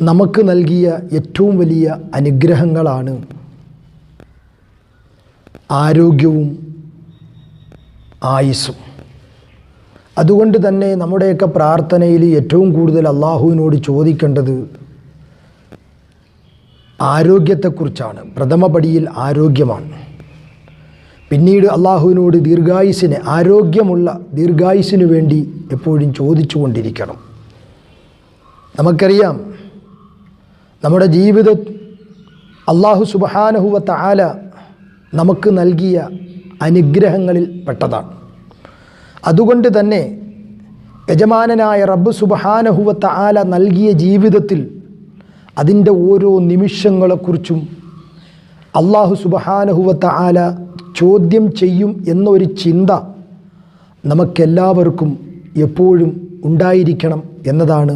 നമുക്ക് നൽകിയ ഏറ്റവും വലിയ അനുഗ്രഹങ്ങളാണ് ആരോഗ്യവും ആയുസ്സും. അതുകൊണ്ട് തന്നെ നമ്മുടെയൊക്കെ പ്രാർത്ഥനയിൽ ഏറ്റവും കൂടുതൽ അള്ളാഹുവിനോട് ചോദിക്കേണ്ടത് ആരോഗ്യത്തെക്കുറിച്ചാണ്. പ്രഥമപടിയിൽ ആരോഗ്യമാണ്. പിന്നീട് അള്ളാഹുവിനോട് ദീർഘായുസിന് ആരോഗ്യമുള്ള ദീർഘായുസിനു വേണ്ടി എപ്പോഴും ചോദിച്ചു കൊണ്ടിരിക്കണം നമുക്കറിയാം നമ്മുടെ ജീവിത അള്ളാഹു സുബഹാനഹുവത്ത ആല നമുക്ക് നൽകിയ അനുഗ്രഹങ്ങളിൽ പെട്ടതാണ്. അതുകൊണ്ട് തന്നെ യജമാനനായ റബ്ബ് സുബഹാനഹുവത്ത ആല നൽകിയ ജീവിതത്തിൽ അതിന്റെ ഓരോ നിമിഷങ്ങളെക്കുറിച്ചും അള്ളാഹു സുബഹാനഹുവത്ത ആല ചോദ്യം ചെയ്യും എന്നൊരു ചിന്ത നമുക്കെല്ലാവർക്കും എപ്പോഴും ഉണ്ടായിരിക്കണം എന്നതാണ്